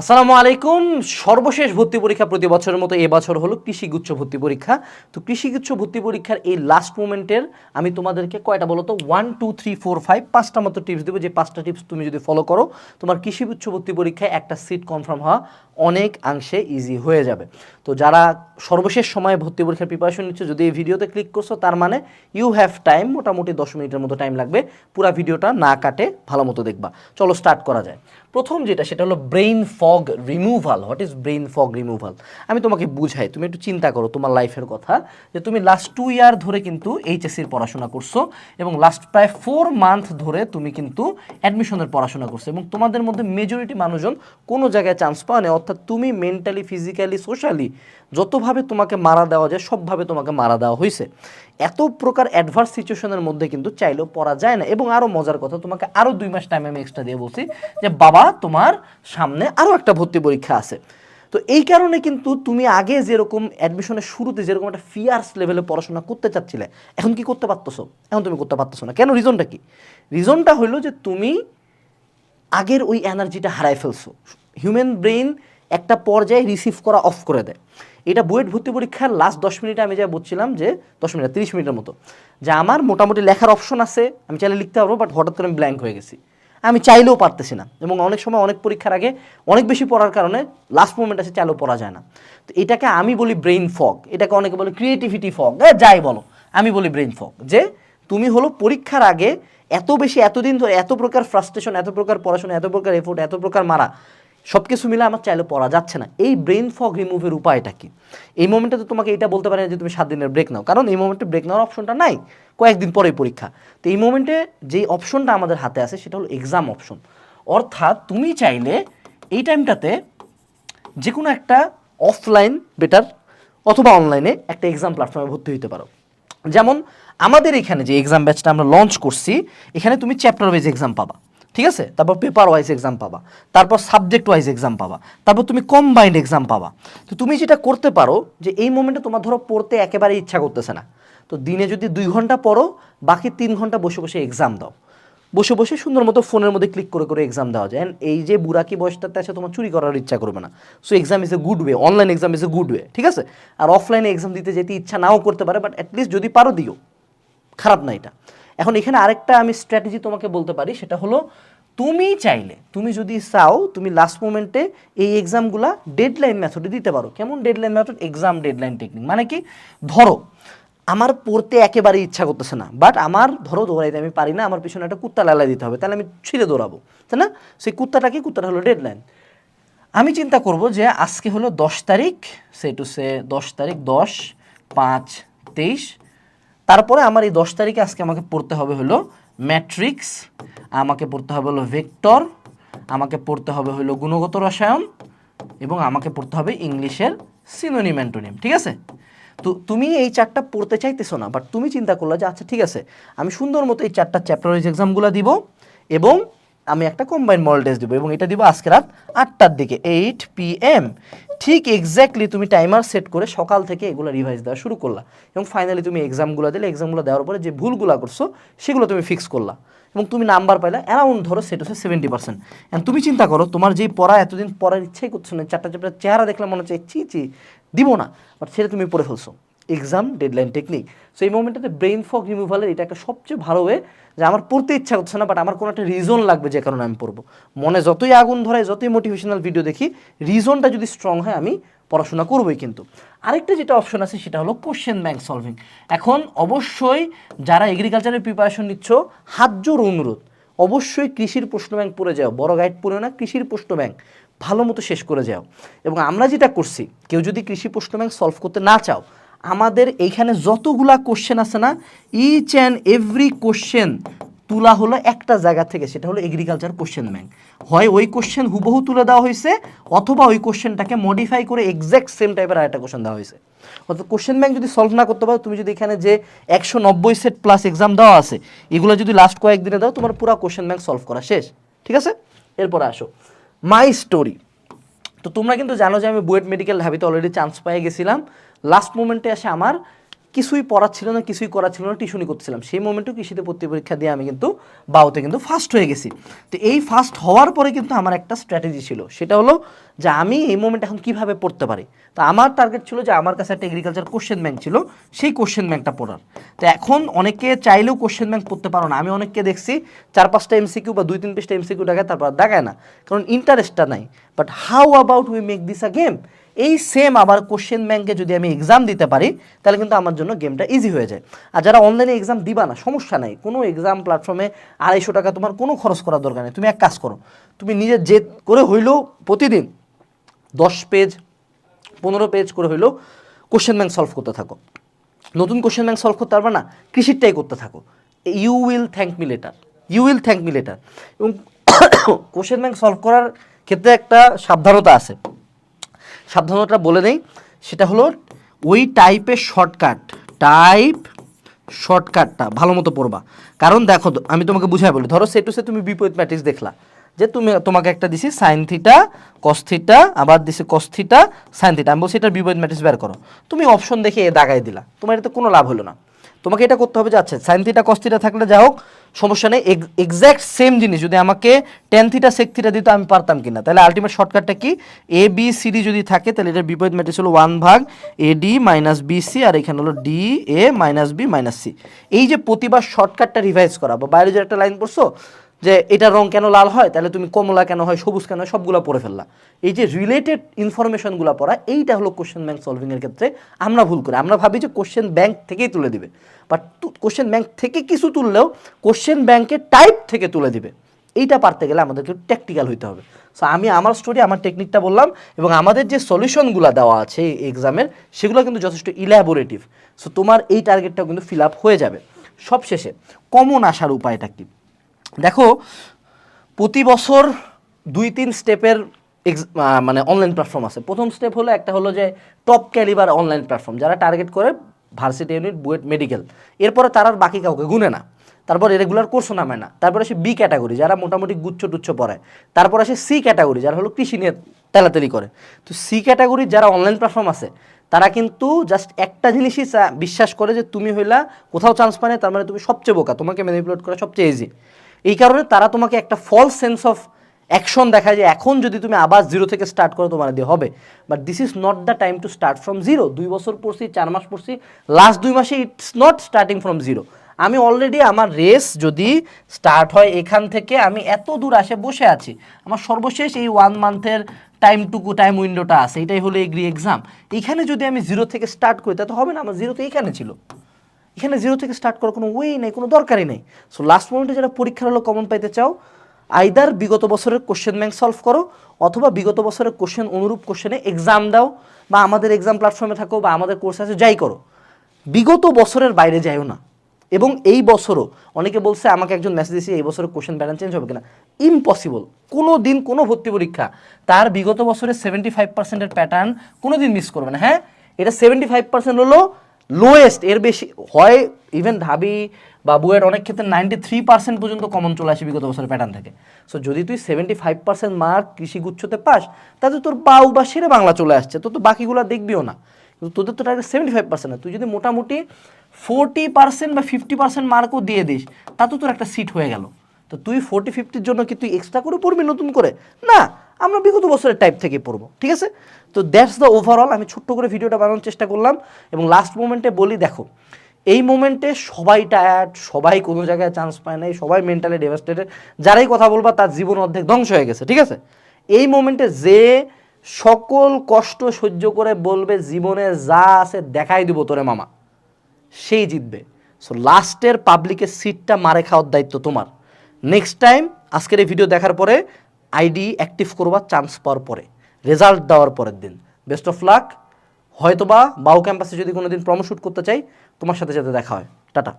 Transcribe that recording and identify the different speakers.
Speaker 1: আসসালামু আলাইকুম। সর্বশেষ ভর্তি পরীক্ষা প্রতি বছরের মতো এবছর হলো কৃষিগুচ্ছ ভর্তি পরীক্ষা। তো কৃষিগুচ্ছ ভর্তি পরীক্ষার এই লাস্ট মোমেন্টের আমি তোমাদেরকে কয়টা বলো তো? One two three four five পাঁচটা মতো টিপস দেবো। যে পাঁচটা টিপস তুমি যদি ফলো করো, তোমার কৃষিগুচ্ছ ভর্তি পরীক্ষায় একটা সিট কনফার্ম হওয়া অনেক অংশে ইজি হয়ে যাবে। তো যারা সর্বশেষ সময়ে ভর্তি পরীক্ষার প্রিপারেশন নিচ্ছে, যদি এই ভিডিওতে ক্লিক করছ, তার মানে ইউ হ্যাভ টাইম মোটামুটি দশ মিনিটের মতো টাইম লাগবে। পুরো ভিডিওটা না কাটে, ভালো মতো দেখবা। চলো স্টার্ট করা যায়। প্রথম যেটা, সেটা হলো brain fog removal what is brain fog removal আমি তোমাকে বুঝাই, তুমি একটু চিন্তা করো তোমার লাইফের কথা, যে তুমি লাস্ট টু ইয়ার ধরে কিন্তু এইচএসসির পড়াশোনা করছ এবং লাস্ট প্রায় ফোর মান্থ ধরে তুমি কিন্তু অ্যাডমিশনের পড়াশোনা করছ এবং তোমাদের মধ্যে মেজরিটি মানুষজন কোনো জায়গায় চান্স পাওয়া নেই, অর্থাৎ তুমি মেন্টালি ফিজিক্যালি সোশ্যালি যতভাবে তোমাকে মারা দেওয়া যায়, সবভাবে তোমাকে মারা দেওয়া হয়েছে এত প্রকার অ্যাডভার্স সিচুয়েশনের মধ্যে কিন্তু চাইলেও পড়া যায় না। এবং আরও মজার কথা, তোমাকে আরও দুই মাস টাইম আমি এক্সট্রা দিয়ে বলছি যে, বাবা, তোমার সামনে আরও একটা ভর্তি পরীক্ষা আছে। তো এই কারণে কিন্তু তুমি আগে যেরকম অ্যাডমিশনের শুরুতে যেরকম একটা ফিয়ার্স লেভেলে পড়াশোনা করতে চাচ্ছিলে, এখন কি করতে পারতেছো? এখন তুমি করতে পারতেছো না। কেন? রিজনটা কি? রিজনটা হলো যে, তুমি আগের ওই এনার্জিটা হারায় ফেলছো। হিউম্যান ব্রেইন একটা পর্যায়ে রিসিভ করা অফ করে দেয়। এটা বুয়েট ভর্তি পরীক্ষার লাস্ট দশ মিনিটে আমি যা বলছিলাম যে, দশ মিনিট তিরিশ মিনিটের মতো। যে আমার মোটামুটি লেখার অপশন আছে, আমি চাইলে লিখতে পারব বাট হঠাৎ করে আমি ব্ল্যাঙ্ক হয়ে গেছি। আমি চাইলেও পারতেছি না, এবং অনেক সময় অনেক পরীক্ষার আগে অনেক বেশি পড়ার কারণে লাস্ট মোমেন্ট আছে চাইলেও পড়া যায় না। তো এটাকে আমি বলি ব্রেইন ফগ এটাকে অনেকে বলে ক্রিয়েটিভিটি ফগ যাই বলো, আমি বলি ব্রেইন ফগ যে তুমি হলো পরীক্ষার আগে এত বেশি, এতদিন ধরে এত প্রকার ফ্রাস্ট্রেশন এত প্রকার পড়াশোনা, এত প্রকার এফোর্ট এত প্রকার মারা সব কিছু মিলে আমার চাইলে পড়া যাচ্ছে না। এই ব্রেন ফগ রিমুভের উপায়টা কি? এই মোমেন্টে তো তোমাকে এটা বলতে পারে না যে তুমি সাত দিনের ব্রেক নাও। কারণ এই মোমেন্টে ব্রেক নেওয়ার অপশনটা নাই। কয়েকদিন পরেই পরীক্ষা। তো এই মোমেন্টে যেই অপশনটা আমাদের হাতে আছে, সেটা হলো এক্সাম অপশন অর্থাৎ তুমি চাইলে এই টাইমটাতে যে কোনো একটা অফলাইন বেটার অথবা অনলাইনে একটা এক্সাম প্ল্যাটফর্মে ভর্তি হতে পারো। যেমন আমাদের এখানে যে এক্সাম ব্যাচটা আমরা লঞ্চ করছি, এখানে তুমি চ্যাপ্টার ওয়াইজ এক্সাম পাবা। ঠিক আছে? তারপর পেপার ওয়াইজ এক্সাম পাবা। তারপর সাবজেক্ট ওয়াইজ এক্সাম পাবা। তারপর তুমি কম্বাইন্ড এক্সাম পাবা। তো তুমি যেটা করতে পারো যে এই মোমেন্টে তোমার ধরো পড়তে একেবারে ইচ্ছা করতেছে না। তো দিনে যদি দুই ঘণ্টা পড়ো, বাকি তিন ঘণ্টা বসে বসে এক্সাম দাও। বসে বসে সুন্দর মতো ফোনের মধ্যে ক্লিক করে করে এক্সাম দেওয়া যায়। এই যে বুড়াকি বয়সটাতে আছে, তোমার চুরি করার ইচ্ছা করবে না। So exam is a good way online exam is a good way ঠিক আছে? আর অফলাইনে এক্সাম দিতে যেতে ইচ্ছা নাও করতে পারে বাট অ্যাটলিস্ট যদি পারো দিও। খারাপ না এটা। এখন এখানে আরেকটা আমি স্ট্র্যাটেজি তোমাকে বলতে পারি, সেটা হলো তুমি চাইলে, তুমি যদি চাও, তুমি লাস্ট মোমেন্টে এই এক্সামগুলা ডেডলাইন মেথডে দিতে পারো। কেমন deadline method exam deadline technique মানে কি? ধরো, আমার পড়তে একেবারে ইচ্ছা করতেছে না বাট আমার ধরো দৌড়াইতে আমি পারি না, আমার পিছনে একটা কুত্তা লালাই দিতে হবে, তাহলে আমি ছিঁড়ে দৌড়াবো, তাই না? সেই কুত্তাটা কি? কুত্তাটা হলো ডেডলাইন আমি চিন্তা করব যে আজকে হলো দশ তারিখ সে টু সে দশ তারিখ দশ, পাঁচ, তেইশ তারপরে আমার এই দশ তারিখে আজকে আমাকে পড়তে হবে হলো ম্যাট্রিক্স, আমাকে পড়তে হবে হলো ভেক্টর, আমাকে পড়তে হবে হলো গুণগত রসায়ন এবং আমাকে পড়তে হবে ইংলিশের সিনোনিম অ্যান্টোনিম ঠিক আছে? তো তুমি এই চারটা পড়তে চাইতেছো না বাট তুমি চিন্তা করলে যে আচ্ছা ঠিক আছে, আমি সুন্দর মতো এই চারটা চ্যাপ্টার ওয়াইজ এক্সামগুলো দিব এবং আমি একটা কম্বাইন্ড মডেল টেস্ট দেবো এবং এটা দিব আজকে রাত আটটার দিকে এইট পি এম ঠিক এক্স্যাক্টলি তুমি টাইমার সেট করে সকাল থেকে এগুলো রিভাইজ দেওয়া শুরু করলা। এবং ফাইনালি তুমি এক্সামগুলো দিলে এক্সামগুলো দেওয়ার পরে যে ভুলগুলো করছ, সেগুলো তুমি ফিক্স করলা। এবং তুমি নাম্বার পাইলা অ্যারাউন্ড ধরো সেট হচ্ছে সেভেন্টি পার্সেন্ট অ্যান্ড তুমি চিন্তা করো, তোমার যেই পড়া, এতদিন পড়ার ইচ্ছাই করছ না, চারটা চারটা চেহারা দেখলে মনে হচ্ছে চি চি দিব না। বাট সেটা তুমি পড়ে ফেলছো। এক্সাম ডেডলাইন টেকনিক সো এই মোমেন্টে ব্রেইন ফগ রিমুভালের এটা একটা সবচেয়ে ভালো ওয়ে যে আমার পড়তে ইচ্ছা করছে না বাট আমার কোনো একটা রিজন লাগবে যে কারণে আমি পড়ব। মনে যতই আগুন ধরায়, যতই মোটিভেশনাল ভিডিও দেখি রিজনটা যদি স্ট্রং হয়, আমি পড়াশোনা করবোই কিন্তু। আরেকটা যেটা অপশন আছে, সেটা হলো কোশ্চেন ব্যাংক সলভিং এখন অবশ্যই যারা এগ্রিকালচারের প্রিপারেশন নিচ্ছ, হাত জোর অনুরোধ। অবশ্যই কৃষির প্রশ্ন ব্যাংক পড়ে যাও। বড় গাইড পড়েও না, কৃষির প্রশ্ন ব্যাংক ভালো মতো শেষ করে যাও। এবং আমরা যেটা করছি, কেউ যদি কৃষি প্রশ্ন ব্যাংক সলভ করতে না চাও আমাদের এইখানে যতগুলা কোশ্চেন আছে না ইচ অ্যান্ড এভরি কোশ্চেন তুলা হলো একটা জায়গা থেকে, সেটা হলো এগ্রিকালচার কোশ্চেন ব্যাংক হয় ওই কোশ্চেন হুবহু তুলে দেওয়া হয়েছে, অথবা ওই কোশ্চেনটাকে মডিফাই করে এক্স্যাক্ট সেম টাইপের আরেকটা কোশ্চেন দেওয়া হয়েছে। অর্থাৎ কোশ্চেন ব্যাংক যদি সলভ না করতে পারো, তুমি যদি এখানে যে একশো নব্বই সেট প্লাস এক্সাম দেওয়া আছে, এগুলো যদি লাস্ট কয়েকদিনে দাও, তোমার পুরো কোশ্চেন ব্যাংক সলভ করা শেষ। ঠিক আছে? এরপরে আসো। মাই স্টোরি তো তোমরা কিন্তু জানো যে আমি বুয়েট মেডিকেল ঢাবিতে অলরেডি চান্স পেয়ে গেছিলাম। লাস্ট মোমেন্টে এসে আমার কিছুই পড়া ছিল না, কিছুই করা ছিল না টিউশনি করতেছিলাম। সেই মোমেন্টও কৃষিতে ভর্তি পরীক্ষা দিয়ে আমি কিন্তু বাউতে কিন্তু ফার্স্ট হয়ে গেছি। তো এই ফার্স্ট হওয়ার পরে কিন্তু আমার একটা স্ট্র্যাটেজি ছিল। সেটা হলো যে আমি এই মোমেন্ট এখন কীভাবে পড়তে পারি? তো আমার টার্গেট ছিল যে আমার কাছে একটা এগ্রিকালচার কোশ্চেন ব্যাংক ছিল, সেই কোশ্চেন ব্যাংকটা পড়ার। তো এখন অনেকে চাইলেও কোশ্চেন ব্যাংক পড়তে পারো না। আমি অনেককে দেখছি চার পাঁচটা এমসিকিউ বা দুই, তিন পেজটা এমসিকিউ দেখায়, তারপর দেখায় না। কারণ ইন্টারেস্টটা নাই। But how about we make this a game এই সেম আবার কোশ্চেন ব্যাংকে যদি আমি এক্সাম দিতে পারি, তাহলে কিন্তু আমার জন্য গেমটা ইজি হয়ে যায়। আর যারা অনলাইনে এক্সাম দিবা না, সমস্যা নাই। কোনো এক্সাম প্ল্যাটফর্মে আড়াইশো টাকা তোমার কোনো খরচ করার দরকার নেই। তুমি এক কাজ করো, তুমি নিজের জেদ করে হইলেও প্রতিদিন দশ পেজ পনেরো পেজ করে হইলেও কোশ্চেন ব্যাংক সলভ করতে থাকো। নতুন কোশ্চেন ব্যাংক সলভ করতে পারবে না, কৃষিরটাই করতে থাকো। You will thank me later you will thank me later এবং কোশ্চেন ব্যাংক সলভ করার ক্ষেত্রে একটা সাবধানতা আছে। সাবধানতা বলে নেই সেটা হলো ওই টাইপের শর্টকাট টাইপ শর্টকাটটা ভালো মতো পড়বা। কারণ দেখো, আমি তোমাকে বুঝাই বলি, ধরো সে টু সে তুমি বিপরীত ম্যাট্রিক্স দেখলা, যে তুমি, তোমাকে একটা দিছি সাইন থিটা কস থিটা আবার দিছি কস থিটা সাইন থিটা আমি বলছি এটার বিপরীত ম্যাট্রিক্স বের করো। তুমি অপশন দেখে এ দাগাই দিলা, তোমার এটাতে কোনো লাভ হলো না। তোমাকে এটা করতে হবে যে আচ্ছা সাইন থিটা কস থিটা থাকলে যা হোক সমস্যা নেই। এক্স্যাক্ট সেম জিনিস। যদি আমাকে টেন থিটা সেক থিটা দিত, আমি পারতাম কিনা। তাহলে আলটিমেট শর্টকাটটা কি? এ বি সি ডি যদি থাকে, তাহলে এটার বিপরীত ম্যাট্রিক্স হলো ওয়ান ভাগ A D minus B C আর এখানে হলো D A minus B minus C এই যে প্রতিবার শর্টকাটটা রিভাইজ করা, বা বাইরে যে একটা লাইন পড়ছো যে এটার রং কেন লাল হয়, তাহলে তুমি কমলা কেন হয়, সবুজ কেন হয়, সবগুলো পড়ে ফেললা। এই যে রিলেটেড ইনফরমেশনগুলো পড়া, এইটা হলো কোশ্চেন ব্যাংক সলভিংয়ের ক্ষেত্রে আমরা ভুল করি। আমরা ভাবি যে কোশ্চেন ব্যাংক থেকেই তুলে দিবে। বাট কোশ্চেন ব্যাংক থেকে কিছু তুললেও কোশ্চেন ব্যাংকের টাইপ থেকে তুলে দিবে। এইটা পারতে গেলে আমাদেরকে ট্যাকটিক্যাল হইতে হবে। সো আমি আমার স্টোরি আমার টেকনিকটা বললাম এবং আমাদের যে সলিউশনগুলো দেওয়া আছে এই এক্সামের সেগুলো কিন্তু যথেষ্ট ইলাবোরেটিভ সো তোমার এই টার্গেটটাও কিন্তু ফিল আপ হয়ে যাবে। সবশেষে কমন আসার উপায়টা কী? দেখো, প্রতি বছর দুই তিন স্টেপের মানে অনলাইন প্ল্যাটফর্ম আছে। প্রথম স্টেপ হলো একটা হলো যে টপ ক্যালিবার অনলাইন প্ল্যাটফর্ম যারা টার্গেট করে ভার্সিটি ইউনিট বুয়েট মেডিকেল এরপরে তারা আর বাকি কাউকে গুনে না। তারপর রেগুলার কোর্সও নামে না। তারপর আসে বি ক্যাটাগরি যারা মোটামুটি গুচ্ছ টুচ্ছ পড়ে। তারপর আসে সি ক্যাটাগরি যারা হলো কৃষি নিয়ে তেলাতেলি করে। তো সি ক্যাটাগরি যারা অনলাইন প্ল্যাটফর্ম আছে, তারা কিন্তু জাস্ট একটা জিনিসই বিশ্বাস করে যে তুমি হইলা কোথাও চান্স পায় না তার মানে তুমি সবচেয়ে বোকা, তোমাকে ম্যানিপুলেট করা সবচেয়ে ইজি এই কারণে তারা তোমাকে একটা ফলস সেন্স অফ অ্যাকশন দেখায় যে এখন যদি তুমি আবার জিরো থেকে স্টার্ট করো, তোমার দিয়ে হবে। But this is not the time to start from zero দুই বছর পড়ছি, চার মাস পড়ছি লাস্ট দুই মাসে it's not starting from zero আমি অলরেডি আমার রেস যদি স্টার্ট হয় এখান থেকে, আমি এত দূর আসে বসে আছি। আমার সর্বশেষ এই ওয়ান মান্থের টাইমটুকু টাইম উইন্ডোটা আছে। এটাই হলো এগ্রি এক্সাম এখানে যদি আমি জিরো থেকে স্টার্ট করি, তা তো হবে না। আমার জিরো তো এইখানে ছিল। এখানে জিরো থেকে স্টার্ট করার কোনো ওয়েই নেই, কোনো দরকারই নেই। সো লাস্ট মোমেন্টে যারা পরীক্ষার হলো কমন পাইতে চাও আইদার বিগত বছরের কোশ্চেন ব্যাংক সলভ করো, অথবা বিগত বছরের কোশ্চেন অনুরূপ কোশ্চেনে এক্সাম দাও, বা আমাদের এক্সাম প্ল্যাটফর্মে থাকো, বা আমাদের কোর্স আছে, যাই করো। বিগত বছরের বাইরে যাইও না। এবং এই বছরও, অনেকে বলছে, আমাকে একজন মেসেজ দিয়েছে এই বছরের কোশ্চেন প্যাটার্ন চেঞ্জ হবে কিনা? ইম্পসিবল কোনো দিন কোনো ভর্তি পরীক্ষা, তার বিগত বছরের সেভেন্টি ফাইভ পার্সেন্টের প্যাটার্ন কোনো দিন মিস করবে না। হ্যাঁ? এটা সেভেন্টি ফাইভ পার্সেন্ট হলো লোয়েস্ট এর বেশি, হয় ইভেন ঢাবি বা বুয়ের অনেক ক্ষেত্রে নাইনটি থ্রি পার্সেন্ট পর্যন্ত কমন চলে আসে বিগত বছরের প্যাটার্ন থেকে। সো যদি তুই সেভেন্টি ফাইভ পার্সেন্ট মার্ক কৃষি গুচ্ছতে পাস তাহলে তোর বাউ বা সেরে বাংলা চলে আসছে, তো তো বাকিগুলো দেখবিও না। কিন্তু তোদের তো টার্গেট সেভেন্টি ফাইভ পার্সেন্ট তুই যদি মোটামুটি ফোরটি পার্সেন্ট বা ফিফটি পার্সেন্ট মার্কও দিয়ে দিস তা তো তোর একটা সিট হয়ে গেল। তো তুই ফোর্টি ফিফটির জন্য কি তুই এক্সট্রা করে পড়বি নতুন করে? না। আমরা বিগত বছরের টাইপ থেকে পড়ব, ঠিক আছে? তো দ্যাটস দ্য ওভারঅল আমি ছোট্ট করে ভিডিওটা বানানোর চেষ্টা করলাম এবং লাস্ট মোমেন্টে বলি, দেখো, এই মোমেন্টে সবাই টায়ার্ড সবাই কোনো জায়গায় চান্স পায় নাই, সবাই মেন্টালি ডেভাস্টেটেড যারাই কথা বলবা তার জীবন অর্ধেক ধ্বংস হয়ে গেছে, ঠিক আছে? এই মোমেন্টে যে সকল কষ্ট সহ্য করে বলবে, জীবনে যা আছে দেখাই দিব তোরে মামা, সেই জিতবে। সো লাস্টের পাবলিকের সিটটা মারে খাওয়ার দায়িত্ব তোমার। নেক্সট টাইম আজকের এই ভিডিও দেখার পরে আইডি অ্যাক্টিভ করবার চান্স পাওয়ার পরে, রেজাল্ট দেওয়ার পরের দিন। বেস্ট অফ লাক, হয়তোবা বাউ ক্যাম্পাসে যদি কোনো দিন প্রমোশুট করতে চাই, তোমার সাথে যাতে দেখা হয়। টাটা।